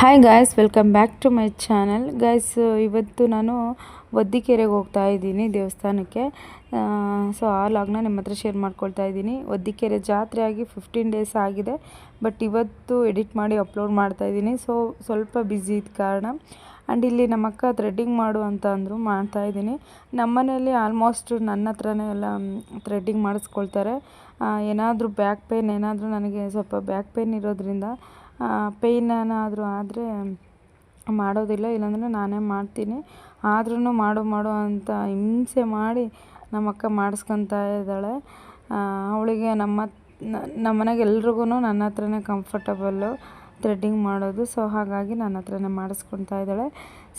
Hi guys welcome back to my channel guys ಇವತ್ತು ನಾನು ಒದ್ದಿಕೆರೆಗೆ ಹೋಗ್ತಾ ಇದ್ದೀನಿ ದೇವಸ್ಥಾನಕ್ಕೆ. ಸೊ ಆ ಲಾಗ್ನ ನಿಮ್ಮ ಹತ್ರ ಶೇರ್ ಮಾಡ್ಕೊಳ್ತಾ ಇದ್ದೀನಿ. ಒದ್ದಿಕೆರೆ ಜಾತ್ರೆ ಆಗಿ ಫಿಫ್ಟೀನ್ ಡೇಸ್ ಆಗಿದೆ ಬಟ್ ಇವತ್ತು ಎಡಿಟ್ ಮಾಡಿ ಅಪ್ಲೋಡ್ ಮಾಡ್ತಾ ಇದ್ದೀನಿ. ಸೊ ಸ್ವಲ್ಪ ಬ್ಯುಸಿ ಇದ್ದ ಕಾರಣ. ಆ್ಯಂಡ್ ಇಲ್ಲಿ ನಮ್ಮ ಅಕ್ಕ ಥ್ರೆಡ್ಡಿಂಗ್ ಮಾಡು ಅಂತ ಅಂದರು ಮಾಡ್ತಾ ಇದ್ದೀನಿ. ನಮ್ಮ ಮನೆಯಲ್ಲಿ ಆಲ್ಮೋಸ್ಟ್ ನನ್ನ ಹತ್ರನೇ ಎಲ್ಲ ಥ್ರೆಡ್ಡಿಂಗ್ ಮಾಡಿಸ್ಕೊಳ್ತಾರೆ. ಏನಾದರೂ ಬ್ಯಾಕ್ ಪೇನ್ ಏನಾದರೂ ನನಗೆ ಸ್ವಲ್ಪ ಬ್ಯಾಕ್ ಪೇನ್ ಇರೋದ್ರಿಂದ ಪೇಯ್ನ್ ಏನಾದರೂ ಆದರೆ ಮಾಡೋದಿಲ್ಲ, ಇಲ್ಲಾಂದರೆ ನಾನೇ ಮಾಡ್ತೀನಿ. ಆದ್ರೂ ಮಾಡು ಮಾಡು ಅಂತ ಹಿಂಸೆ ಮಾಡಿ ನಮ್ಮಕ್ಕ ಮಾಡಿಸ್ಕೊತಾ ಇದ್ದಾಳೆ. ಅವಳಿಗೆ ನಮ್ಮ ನಮ್ಮ ಮನೆಗೆ ಎಲ್ರಿಗೂ ನನ್ನ ಹತ್ರನೇ ಕಂಫರ್ಟಬಲ್ಲು ಥ್ರೆಡ್ಡಿಂಗ್ ಮಾಡೋದು. ಸೊ ಹಾಗಾಗಿ ನನ್ನ ಹತ್ರನೇ ಮಾಡಿಸ್ಕೊತಾ ಇದ್ದಾಳೆ.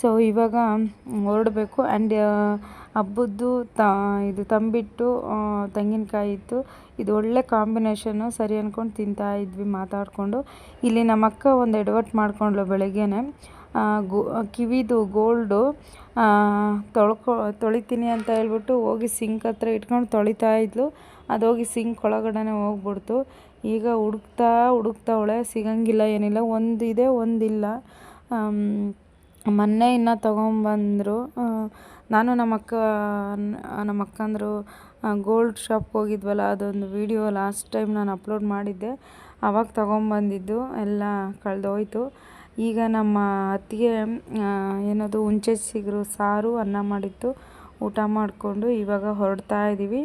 ಸೊ ಇವಾಗ ಹೊರಡಬೇಕು. ಆ್ಯಂಡ್ ಹಬ್ಬದ್ದು ತ, ಇದು ತಂಬಿಟ್ಟು ತೆಂಗಿನಕಾಯಿ ಇತ್ತು. ಇದು ಒಳ್ಳೆ ಕಾಂಬಿನೇಷನ್ನು ಸರಿ ಅಂದ್ಕೊಂಡು ತಿಂತಾ ಇದ್ವಿ, ಮಾತಾಡಿಕೊಂಡು. ಇಲ್ಲಿ ನಮ್ಮ ಅಕ್ಕ ಒಂದು ಎಡವಟ್ಟು ಮಾಡ್ಕೊಂಡ್ಳು ಬೆಳಗ್ಗೆನೆ. ಗೋ, ಕಿವಿದು ಗೋಲ್ಡು ತೊಳ್ಕೊ, ತೊಳಿತೀನಿ ಅಂತ ಹೇಳ್ಬಿಟ್ಟು ಹೋಗಿ ಸಿಂಕ್ ಹತ್ರ ಇಟ್ಕೊಂಡು ತೊಳಿತಾ ಇದ್ಲು. ಅದು ಹೋಗಿ ಸಿಂಕ್ ಒಳಗಡೆನೆ ಹೋಗ್ಬಿಡ್ತು. ಈಗ ಹುಡುಕ್ತಾ ಹುಡುಕ್ತಾವಳೆ ಸಿಗಂಗಿಲ್ಲ, ಏನಿಲ್ಲ ಒಂದಿದೆ ಒಂದಿಲ್ಲ ಮೊನ್ನೆ ಇನ್ನು ತೊಗೊಂಬಂದರು. ನಾನು ನಮ್ಮ ಅಕ್ಕ, ನಮ್ಮ ಅಕ್ಕಂದಿರು ಗೋಲ್ಡ್ ಶಾಪ್ಗೆ ಹೋಗಿದ್ವಲ್ಲ, ಅದೊಂದು ವಿಡಿಯೋ ಲಾಸ್ಟ್ ಟೈಮ್ ನಾನು ಅಪ್ಲೋಡ್ ಮಾಡಿದ್ದೆ. ಆವಾಗ ತೊಗೊಂಬಂದಿದ್ದು, ಎಲ್ಲ ಕಳೆದೋಯ್ತು. ಈಗ ನಮ್ಮ ಅತ್ತಿಗೆ ಏನದು, ಹುಂಚೆ ಸಿಗರು ಸಾರು ಅನ್ನ ಮಾಡಿತ್ತು. ಊಟ ಮಾಡಿಕೊಂಡು ಇವಾಗ ಹೊರಡ್ತಾ ಇದ್ದೀವಿ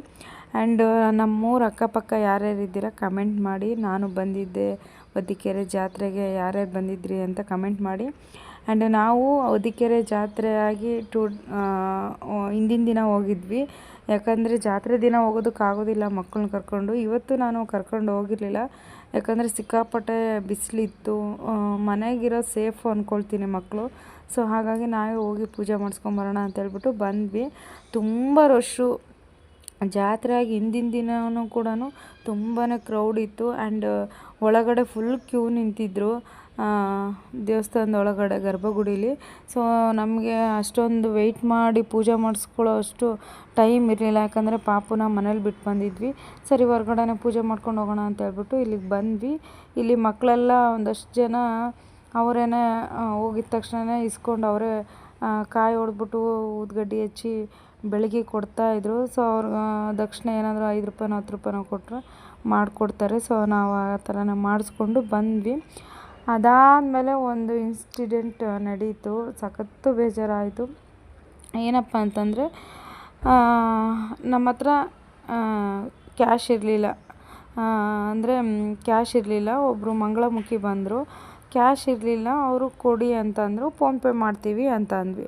ಆ್ಯಂಡ್ ನಮ್ಮೂರ ಅಕ್ಕಪಕ್ಕ ಯಾರ್ಯಾರು ಇದ್ದೀರ ಕಮೆಂಟ್ ಮಾಡಿ. ನಾನು ಬಂದಿದ್ದೆ ಒದಿಕೆರೆ ಜಾತ್ರೆಗೆ. ಯಾರ್ಯಾರು ಬಂದಿದ್ರಿ ಅಂತ ಕಮೆಂಟ್ ಮಾಡಿ. ಆ್ಯಂಡ್ ನಾವು ಜಾತ್ರೆ ಆಗಿ ಟೂ ಹಿಂದಿನ ದಿನ ಹೋಗಿದ್ವಿ. ಯಾಕಂದರೆ ಜಾತ್ರೆ ದಿನ ಹೋಗೋದಕ್ಕಾಗೋದಿಲ್ಲ ಮಕ್ಕಳನ್ನ ಕರ್ಕೊಂಡು. ಇವತ್ತು ನಾನು ಕರ್ಕೊಂಡು ಹೋಗಿರಲಿಲ್ಲ. ಯಾಕಂದರೆ ಸಿಕ್ಕಾಪಟ್ಟೆ ಬಿಸಿಲಿತ್ತು. ಮನೆಗಿರೋ ಸೇಫ್ ಅಂದ್ಕೊಳ್ತೀನಿ ಮಕ್ಕಳು ಸೊ ಹಾಗಾಗಿ ನಾವೇ ಹೋಗಿ ಪೂಜೆ ಮಾಡಿಸ್ಕೊಂಬರೋಣ ಅಂತೇಳ್ಬಿಟ್ಟು ಬಂದ್ವಿ. ತುಂಬ ರಶ್ಶು ಜಾತ್ರೆ ಆಗಿ ಹಿಂದಿನ ದಿನವೂ ಕೂಡ ತುಂಬಾ ಕ್ರೌಡ್ ಇತ್ತು ಆ್ಯಂಡ್ ಒಳಗಡೆ ಫುಲ್ ಕ್ಯೂ ನಿಂತಿದ್ದರು ದೇವಸ್ಥಾನದ ಒಳಗಡೆ ಗರ್ಭಗುಡೀಲಿ. ಸೊ ನಮಗೆ ಅಷ್ಟೊಂದು ವೆಯ್ಟ್ ಮಾಡಿ ಪೂಜೆ ಮಾಡಿಸ್ಕೊಳ್ಳೋ ಅಷ್ಟು ಟೈಮ್ ಇರಲಿಲ್ಲ. ಯಾಕಂದರೆ ಪಾಪುನ ಮನೇಲಿ ಬಿಟ್ಟು ಬಂದಿದ್ವಿ. ಸರಿ, ಹೊರ್ಗಡೆನೇ ಪೂಜೆ ಮಾಡ್ಕೊಂಡು ಹೋಗೋಣ ಅಂತ ಹೇಳ್ಬಿಟ್ಟು ಇಲ್ಲಿಗೆ ಬಂದ್ವಿ. ಇಲ್ಲಿ ಮಕ್ಕಳೆಲ್ಲ ಒಂದಷ್ಟು ಜನ ಅವರೇನೆ ಹೋಗಿದ ತಕ್ಷಣವೇ ಇಸ್ಕೊಂಡು ಅವರೇ ಕಾಯಿ ಹೊಡೆದ್ಬಿಟ್ಟು ಊದ್ಗಡ್ಡಿ ಹಚ್ಚಿ ಬೆಳಗ್ಗೆ ಕೊಡ್ತಾಯಿದ್ರು ಸೊ ಅವ್ರು ದಕ್ಷಿಣ ಏನಾದರೂ ಐದು ರೂಪಾಯಿನೋ, ಹತ್ತು ರೂಪಾಯಿನೋ ಕೊಟ್ಟರೆ ಮಾಡಿಕೊಡ್ತಾರೆ. ಸೊ ನಾವು ಆ ಥರನೇ ಮಾಡಿಸ್ಕೊಂಡು ಬಂದ್ವಿ. ಅದಾದಮೇಲೆ ಒಂದು ಇನ್ಸಿಡೆಂಟ್ ನಡೀತು. ಸಖತ್ತು ಬೇಜಾರಾಯಿತು. ಏನಪ್ಪ ಅಂತಂದರೆ ನಮ್ಮ ಹತ್ರ ಕ್ಯಾಶ್ ಇರಲಿಲ್ಲ. ಅಂದರೆ ಕ್ಯಾಶ್ ಇರಲಿಲ್ಲ. ಒಬ್ಬರು ಮಂಗಳಮುಖಿ ಬಂದರು. ಕ್ಯಾಶ್ ಇರಲಿಲ್ಲ. ಅವರು ಕೊಡಿ ಅಂತಂದರು ಫೋನ್ಪೇ ಮಾಡ್ತೀವಿ ಅಂತ ಅಂದ್ವಿ.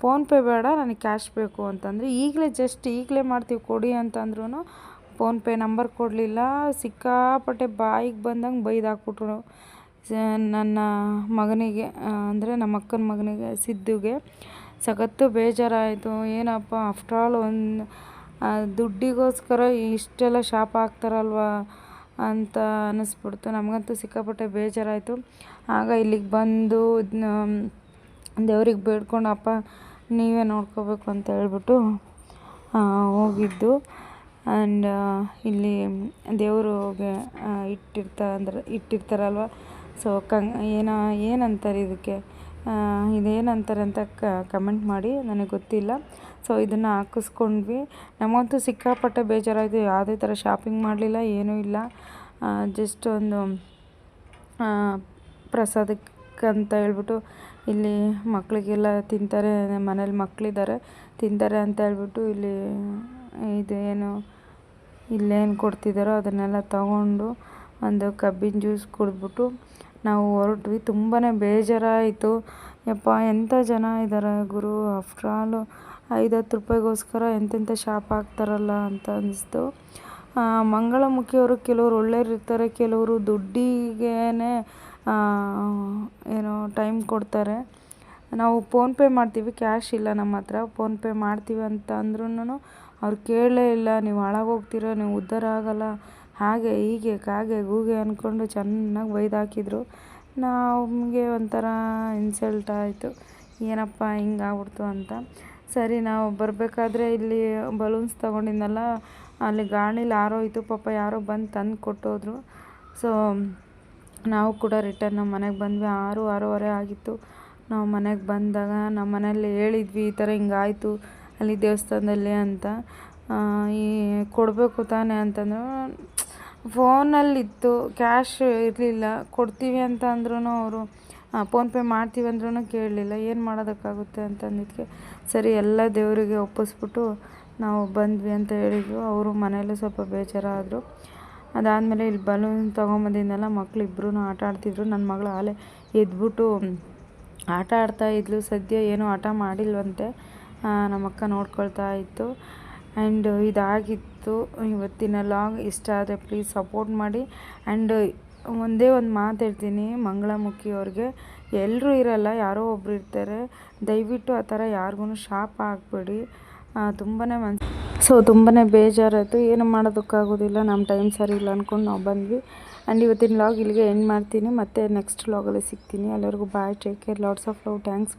ಫೋನ್ಪೇ ಬೇಡ, ನನಗೆ ಕ್ಯಾಶ್ ಬೇಕು ಅಂತಂದರೆ ಈಗಲೇ ಜಸ್ಟ್ ಈಗಲೇ ಮಾಡ್ತೀವಿ, ಕೊಡಿ ಅಂತಂದ್ರೂ ಫೋನ್ಪೇ ನಂಬರ್ ಕೊಡಲಿಲ್ಲ. ಸಿಕ್ಕಾಪಟ್ಟೆ ಬಾಯಿಗೆ ಬಂದಂಗೆ ಬೈದಾಕ್ಬಿಟ್ರು ನನ್ನ ಮಗನಿಗೆ ಅಂದರೆ ನಮ್ಮ ಅಕ್ಕನ ಮಗನಿಗೆ, ಸಿದ್ದುಗೆ. ಸಖತ್ತು ಬೇಜಾರಾಯಿತು. ಏನಪ್ಪ ಆಫ್ಟರ್ ಆಲ್ ಒಂದು ದುಡ್ಡಿಗೋಸ್ಕರ ಇಷ್ಟೆಲ್ಲ ಶಾಪ ಹಾಕ್ತಾರಲ್ವ ಅಂತ ಅನ್ನಿಸ್ಬಿಡ್ತು ನಮಗಂತೂ ಸಿಕ್ಕಾಪಟ್ಟೆ ಬೇಜಾರಾಯಿತು. ಆಗ ಇಲ್ಲಿಗೆ ಬಂದು ದೇವ್ರಿಗೆ ಬೇಡ್ಕೊಂಡು ಅಪ್ಪ ನೀವೇ ನೋಡ್ಕೋಬೇಕು ಅಂತ ಹೇಳ್ಬಿಟ್ಟು ಹೋಗಿದ್ದು. ಆ್ಯಂಡ್ ಇಲ್ಲಿ ದೇವ್ರಿಗೆ ಇಟ್ಟಿರ್ತಾರೆ ಅಂದ್ರೆ, ಇಟ್ಟಿರ್ತಾರಲ್ವ? ಸೊ ಕಂಗ್, ಏನೋ, ಏನಂತಾರೆ ಇದಕ್ಕೆ? ಇದೇನಂತಾರೆ ಅಂತ ಕಮೆಂಟ್ ಮಾಡಿ, ನನಗೆ ಗೊತ್ತಿಲ್ಲ. ಸೊ ಇದನ್ನು ಹಾಕಿಸ್ಕೊಂಡ್ವಿ. ನಮಗಂತೂ ಸಿಕ್ಕಾಪಟ್ಟೆ ಬೇಜಾರಾಯಿತು. ಯಾವುದೇ ಥರ ಶಾಪಿಂಗ್ ಮಾಡಲಿಲ್ಲ, ಏನೂ ಇಲ್ಲ. ಜಸ್ಟ್ ಒಂದು ಪ್ರಸಾದಕ್ಕಂತ ಹೇಳ್ಬಿಟ್ಟು ಇಲ್ಲಿ ಮಕ್ಕಳಿಗೆಲ್ಲ ತಿಂತಾರೆ, ಮನೇಲಿ ಮಕ್ಕಳಿದ್ದಾರೆ ತಿಂತಾರೆ ಅಂತ ಹೇಳ್ಬಿಟ್ಟು ಇಲ್ಲಿ ಇದು ಏನು, ಇಲ್ಲೇನು ಕೊಡ್ತಿದ್ದಾರೋ ಅದನ್ನೆಲ್ಲ ತಗೊಂಡು ಒಂದು ಕಬ್ಬಿನ ಜ್ಯೂಸ್ ಕುಡಿದ್ಬಿಟ್ಟು ನಾವು ಹೊರಟ್ವಿ. ತುಂಬಾ ಬೇಜಾರಾಯಿತು. ಯಪ್ಪ, ಎಂಥ ಜನ ಇದ್ದಾರೆ ಗುರು? ಆಫ್ಟರ್ ಆಲ್ ಐದು ಹತ್ತು ರೂಪಾಯಿಗೋಸ್ಕರ ಎಂತೆಂಥ ಶಾಪ್ ಹಾಕ್ತಾರಲ್ಲ ಅಂತ ಅನ್ನಿಸ್ತು ಮಂಗಳಮುಖಿಯವರು ಕೆಲವರು ಒಳ್ಳೆಯವ್ರು ಇರ್ತಾರೆ, ಕೆಲವರು ದುಡ್ಡಿಗೆ ಏನೋ ಟೈಮ್ ಕೊಡ್ತಾರೆ. ನಾವು ಫೋನ್ಪೇ ಮಾಡ್ತೀವಿ ಕ್ಯಾಶ್ ಇಲ್ಲ ನಮ್ಮ ಹತ್ರ. ಫೋನ್ಪೇ ಮಾಡ್ತೀವಿ ಅಂತ ಅಂದ್ರೂ ಅವ್ರು ಕೇಳಲೇ ಇಲ್ಲ. ನೀವು ಹಾಳಾಗೋಗ್ತೀರ ನೀವು ಉದ್ಧಾರ ಆಗಲ್ಲ. ಹಾಗೆ, ಹೀಗೆ, ಕಾಗೆ, ಗೂಗೆ ಅಂದ್ಕೊಂಡು ಚೆನ್ನಾಗಿ ಬೈದು ಹಾಕಿದ್ರು. ನಮಗೆ ಒಂಥರ ಇನ್ಸಲ್ಟ್ ಆಯಿತು. ಏನಪ್ಪ ಹಿಂಗಾಗ್ಬಿಡ್ತು ಅಂತ. ಸರಿ, ನಾವು ಬರಬೇಕಾದ್ರೆ ಇಲ್ಲಿ ಬಲೂನ್ಸ್ ತೊಗೊಂಡಿದ್ನಲ್ಲ, ಅಲ್ಲಿ ಯಾರೋ ಇತ್ತು, ಪಾಪ ಯಾರೋ ಬಂದು ತಂದು ಕೊಟ್ಟೋದ್ರು ಸೊ ನಾವು ಕೂಡ ರಿಟರ್ನ್ ನಮ್ಮ ಮನೆಗೆ ಬಂದ್ವಿ. ಆರು, ಆರೂವರೆ ಆಗಿತ್ತು. ನಾವು ಮನೆಗೆ ಬಂದಾಗ ನಮ್ಮ ಮನೇಲಿ ಹೇಳಿದ್ವಿ, ಈ ಥರ ಹಿಂಗಾಯಿತು ಅಲ್ಲಿ ದೇವಸ್ಥಾನದಲ್ಲಿ ಅಂತ. ಈ ಕೊಡಬೇಕು ತಾನೆ ಅಂತಂದ್ರು. ಫೋನಲ್ಲಿತ್ತು, ಕ್ಯಾಶ್ ಇರಲಿಲ್ಲ. ಕೊಡ್ತೀವಿ ಅಂತ ಅಂದ್ರೂ ಅವರು ಫೋನ್ಪೇ ಮಾಡ್ತೀವಿ ಅಂದ್ರೂ ಕೇಳಲಿಲ್ಲ. ಏನು ಮಾಡೋದಕ್ಕಾಗುತ್ತೆ? ಅಂತ ಅಂದಿದ್ದಕ್ಕೆ, ಸರಿ, ಎಲ್ಲ ದೇವರಿಗೆ ಒಪ್ಪಿಸ್ಬಿಟ್ಟು ನಾವು ಬಂದ್ವಿ ಅಂತ ಹೇಳಿದ್ರು. ಅವರು ಮನೆಯಲ್ಲೂ ಸ್ವಲ್ಪ ಬೇಜಾರಾದರು. ಅದಾದಮೇಲೆ ಇಲ್ಲಿ ಬಲೂನ್ ತೊಗೊಂಬಂದಿದ್ನಲ್ಲ ಮಕ್ಳು ಇಬ್ಬರೂ ಆಟ ಆಡ್ತಿದ್ರು. ನನ್ನ ಮಗಳು ಆಲೆ ಎದ್ಬಿಟ್ಟು ಆಟ ಆಡ್ತಾ ಇದ್ಲು. ಸದ್ಯ ಏನೂ ಆಟ ಮಾಡಿಲ್ವಂತೆ. ನಮ್ಮಕ್ಕ ನೋಡ್ಕೊಳ್ತಾ ಇತ್ತು. ಆ್ಯಂಡ್ ಇದಾಗಿತ್ತು. ಇವತ್ತಿನ ಲಾಗ್ ಇಷ್ಟ ಆದರೆ ಪ್ಲೀಸ್ ಸಪೋರ್ಟ್ ಮಾಡಿ. ಆ್ಯಂಡ್ ಒಂದೇ ಒಂದು ಮಾತು ಹೇಳ್ತೀನಿ, ಮಂಗಳಮುಖಿ ಅವ್ರಿಗೆ. ಎಲ್ಲರೂ ಇರಲ್ಲ, ಯಾರೋ ಒಬ್ರು ಇರ್ತಾರೆ. ದಯವಿಟ್ಟು ಆ ಥರ ಯಾರಿಗೂ ಶಾಪ ಆಗಬೇಡಿ. ತುಂಬಾ ಮನ್ಸು ಸೊ ತುಂಬಾ ಬೇಜಾರಾಯಿತು. ಏನು ಮಾಡೋದಕ್ಕಾಗೋದಿಲ್ಲ. ನಮ್ಮ ಟೈಮ್ ಸರಿ ಇಲ್ಲ ಅಂದ್ಕೊಂಡು ನಾವು ಬಂದ್ವಿ. ಆ್ಯಂಡ್ ಇವತ್ತಿನ ಲಾಗ್ ಇಲ್ಲಿಗೆ ಎಂಡ್ ಮಾಡ್ತೀನಿ. ಮತ್ತೆ ನೆಕ್ಸ್ಟ್ ಲಾಗಲ್ಲಿ ಸಿಗ್ತೀನಿ. ಎಲ್ಲರಿಗೂ bye take care lots of love thanks